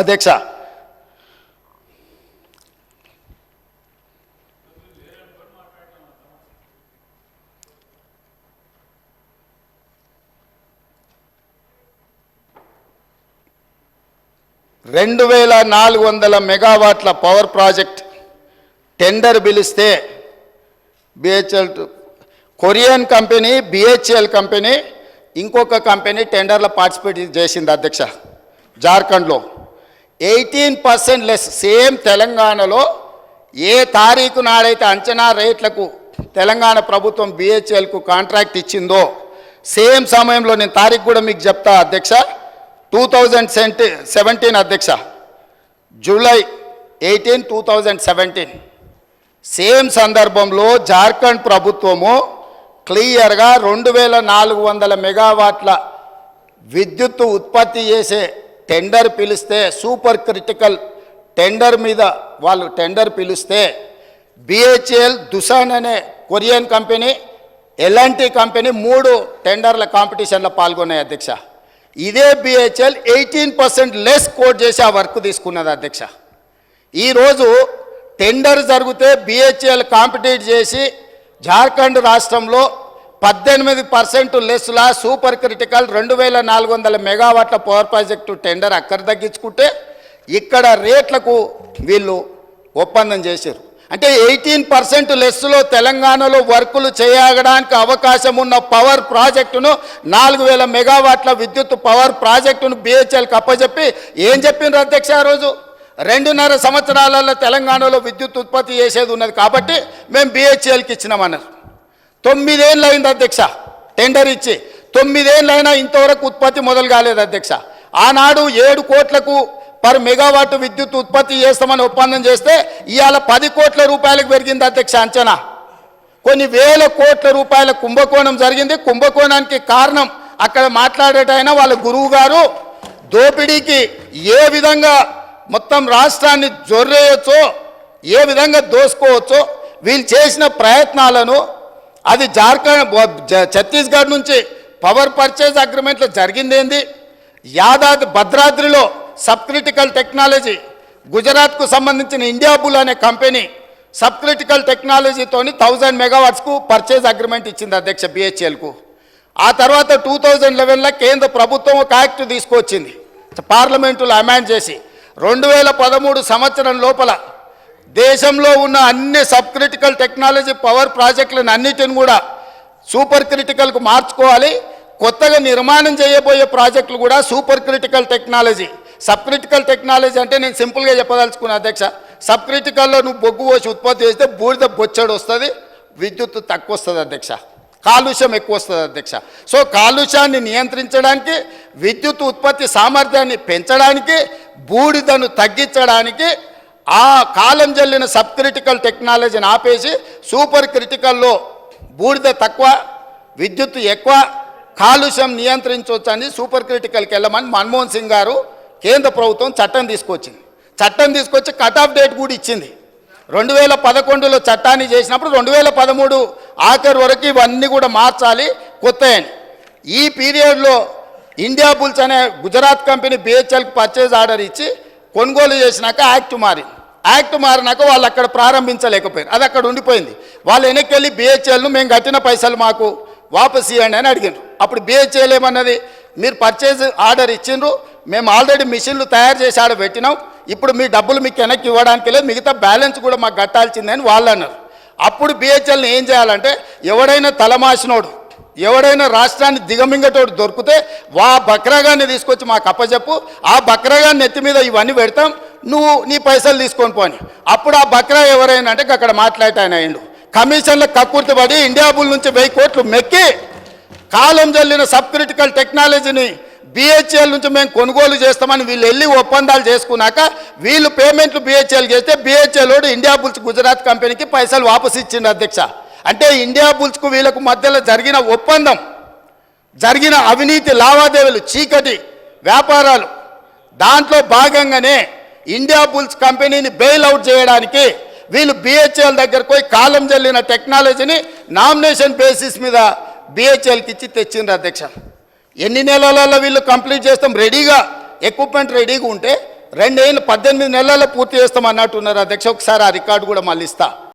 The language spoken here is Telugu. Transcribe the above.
అధ్యక్ష. రెండు వేల నాలుగు వందల మెగావాట్ల పవర్ ప్రాజెక్ట్ టెండర్ పిలిస్తే BHEL Korean company BHEL company ఇంకొక కంపెనీ టెండర్లో పార్టిసిపేట్ చేసింది అధ్యక్ష. జార్ఖండ్లో. ఎయిటీన్ పర్సెంట్ లెస్ సేమ్ తెలంగాణలో ఏ తారీఖు నాడైతే అంచనా రేట్లకు తెలంగాణ ప్రభుత్వం బిహెచ్ఎల్కు కాంట్రాక్ట్ ఇచ్చిందో సేమ్ సమయంలో నేను తారీఖు కూడా మీకు చెప్తా అధ్యక్ష టూ థౌజండ్ సెంటీ సెవెంటీన్ అధ్యక్ష July eighteen two thousand seventeen same సందర్భంలో జార్ఖండ్ ప్రభుత్వము క్లియర్గా రెండు వేల నాలుగు వందల మెగావాట్ల విద్యుత్తు ఉత్పత్తి చేసే టెండర్ పిలిస్తే సూపర్ క్రిటికల్ టెండర్ మీద వాళ్ళు టెండర్ పిలిస్తే బిహెచ్ఎల్ దుసాన్ అనే కొరియన్ కంపెనీ ఎలాంటి కంపెనీ మూడు టెండర్ల కాంపిటీషన్లో పాల్గొన్నాయి అధ్యక్ష. ఇదే BHEL eighteen percent less quote చేసి ఆ వర్క్ తీసుకున్నది అధ్యక్ష. ఈరోజు టెండర్ జరిగితే బిహెచ్ఎల్ కాంపిటీట్ చేసి జార్ఖండ్ రాష్ట్రంలో పద్దెనిమిది పర్సెంట్ లెస్లా సూపర్ క్రిటికల్ రెండు వేల నాలుగు వందల మెగావాట్ల పవర్ ప్రాజెక్టు టెండర్ అక్కడ తగ్గించుకుంటే ఇక్కడ రేట్లకు వీళ్ళు ఒప్పందం చేశారు. అంటే ఎయిటీన్ పర్సెంట్ లెస్లో తెలంగాణలో వర్కులు చేయడానికి అవకాశం ఉన్న పవర్ ప్రాజెక్టును నాలుగు వేల మెగావాట్ల విద్యుత్ పవర్ ప్రాజెక్టును బిహెచ్ఎల్కి అప్పచెప్పి ఏం చెప్పిండ్రు అధ్యక్ష ఆ రోజు? రెండున్నర సంవత్సరాలలో తెలంగాణలో విద్యుత్ ఉత్పత్తి చేసేది ఉన్నది కాబట్టి మేము బిహెచ్ఎల్కి ఇచ్చినామన్నారు. తొమ్మిదేళ్ళు అయింది అధ్యక్ష టెండర్ ఇచ్చి. తొమ్మిదేళ్ళైనా ఇంతవరకు ఉత్పత్తి మొదలు కాలేదు అధ్యక్ష. ఆనాడు ఏడు కోట్లకు పర్ మెగావాట్ విద్యుత్ ఉత్పత్తి చేస్తామని ఒప్పందం చేస్తే ఇవాళ పది కోట్ల రూపాయలకు పెరిగింది అధ్యక్ష అంచనా. కొన్ని వేల కోట్ల రూపాయల కుంభకోణం జరిగింది. కుంభకోణానికి కారణం అక్కడ మాట్లాడేటైనా వాళ్ళ గురువు గారు దోపిడీకి ఏ విధంగా మొత్తం రాష్ట్రాన్ని జొర్రేయచ్చో ఏ విధంగా దోసుకోవచ్చో వీళ్ళు చేసిన ప్రయత్నాలను అది జార్ఖండ్ ఛత్తీస్గఢ్ నుంచి పవర్ పర్చేజ్ అగ్రిమెంట్లో జరిగిందేంది? యాదాద్రి భద్రాద్రిలో సబ్ క్రిటికల్ టెక్నాలజీ గుజరాత్కు సంబంధించిన ఇండియా బుల్ అనే కంపెనీ సబ్ క్రిటికల్ టెక్నాలజీతోని థౌజండ్ మెగావాట్స్కు పర్చేజ్ అగ్రిమెంట్ ఇచ్చింది అధ్యక్ష బిహెచ్ఎల్కు ఆ తర్వాత టూ థౌజండ్ లెవెన్లో కేంద్ర ప్రభుత్వం ఒక యాక్ట్ తీసుకొచ్చింది. పార్లమెంటులో అమెండ్ చేసి రెండు వేల పదమూడు సంవత్సరం లోపల దేశంలో ఉన్న అన్ని సబ్ క్రిటికల్ టెక్నాలజీ పవర్ ప్రాజెక్టులను అన్నిటిని కూడా సూపర్ క్రిటికల్కు మార్చుకోవాలి. కొత్తగా నిర్మాణం చేయబోయే ప్రాజెక్టులు కూడా super critical technology. Sub critical technology అంటే నేను సింపుల్గా చెప్పదలుచుకున్నా అధ్యక్ష సబ్ క్రిటికల్లో నువ్వు బొగ్గు పోసి ఉత్పత్తి చేస్తే బూడిద బొచ్చడు వస్తుంది విద్యుత్ తక్కువ వస్తుంది అధ్యక్ష కాలుష్యం ఎక్కువ వస్తుంది అధ్యక్ష. సో కాలుష్యాన్ని నియంత్రించడానికి విద్యుత్ ఉత్పత్తి సామర్థ్యాన్ని పెంచడానికి బూడిదను తగ్గించడానికి ఆ కాలం జల్లిన సబ్ క్రిటికల్ టెక్నాలజీని ఆపేసి సూపర్ క్రిటికల్లో బూడిద తక్కువ విద్యుత్ ఎక్కువ కాలుష్యం నియంత్రించవచ్చని సూపర్ క్రిటికల్కి వెళ్ళమని మన్మోహన్ సింగ్ గారు కేంద్ర ప్రభుత్వం చట్టం తీసుకొచ్చింది. చట్టం తీసుకొచ్చి కట్ ఆఫ్ డేట్ కూడా ఇచ్చింది. రెండు వేల పదకొండులో చట్టాన్ని చేసినప్పుడు రెండు వేల పదమూడు ఆఖరి వరకు ఇవన్నీ కూడా మార్చాలి కొత్త ఈ పీరియడ్లో ఇండియా బుల్స్ అనే గుజరాత్ కంపెనీ బిహెచ్ఎల్కి పర్చేజ్ ఆర్డర్ ఇచ్చి కొనుగోలు చేసినాక యాక్ట్ మారింది యాక్ట్ మారినాక వాళ్ళు అక్కడ ప్రారంభించలేకపోయారు. అది అక్కడ ఉండిపోయింది. వాళ్ళు వెనక్కి వెళ్ళి బిహెచ్ఎల్ను మేము కట్టిన పైసలు మాకు వాపస్ ఇవ్వండి అని అడిగారు అప్పుడు బిహెచ్ఎల్ ఏమన్నది మీరు పర్చేజ్ ఆర్డర్ ఇచ్చిండ్రు మేము ఆల్రెడీ మిషన్లు తయారు చేసి ఆడ పెట్టినాం ఇప్పుడు మీ డబ్బులు మీకు వెనక్కి ఇవ్వడానికి లేదు మిగతా బ్యాలెన్స్ కూడా మాకు కట్టాల్సిందని వాళ్ళు అన్నారు. అప్పుడు బిహెచ్ఎల్ని ఏం చేయాలంటే ఎవడైనా తలమాసినోడు ఎవడైనా రాష్ట్రాన్ని దిగమింగటోడు దొరికితే వా బక్రాగాన్ని తీసుకొచ్చి మాకు అప్పచెప్పు ఆ బక్రాగాన్ని నెత్తి మీద ఇవన్నీ పెడతాం. నువ్వు నీ పైసలు తీసుకొని పోని. అప్పుడు ఆ బక్రా ఎవరైనా అంటే అక్కడ మాట్లాడితే ఆయన అయిండు కమిషన్ల కక్కుర్తి పడి ఇండియా బుల్ నుంచి వెయ్యి కోట్లు మెక్కి కాలం జల్లిన సబ్ క్రిటికల్ టెక్నాలజీని బిహెచ్ఎల్ నుంచి మేము కొనుగోలు చేస్తామని వీళ్ళు వెళ్ళి ఒప్పందాలు చేసుకున్నాక వీళ్ళు పేమెంట్లు బిహెచ్ఎల్ చేస్తే బిహెచ్ఎల్ వాడు ఇండియా బుల్స్ గుజరాత్ కంపెనీకి పైసలు వాపసు ఇచ్చింది అధ్యక్ష. అంటే ఇండియా బుల్స్కు వీళ్ళకు మధ్యలో జరిగిన ఒప్పందం జరిగిన అవినీతి లావాదేవీలు చీకటి వ్యాపారాలు దాంట్లో భాగంగానే ఇండియా బుల్స్ కంపెనీని బెయిల్ అవుట్ చేయడానికి వీళ్ళు బిహెచ్ఎల్ దగ్గరకు పోయి కాలం జల్లిన టెక్నాలజీని నామినేషన్ బేసిస్ మీద బిహెచ్ఎల్కి ఇచ్చి తెచ్చిండ్రు అధ్యక్ష. ఎన్ని నెలలలో వీళ్ళు కంప్లీట్ చేస్తాం? రెడీగా ఎక్విప్మెంట్ రెడీగా ఉంటే రెండేళ్ళు పద్దెనిమిది నెలల్లో పూర్తి చేస్తాం అన్నట్టున్నారు అధ్యక్ష. ఒకసారి ఆ రికార్డు కూడా మళ్ళీ ఇస్తా.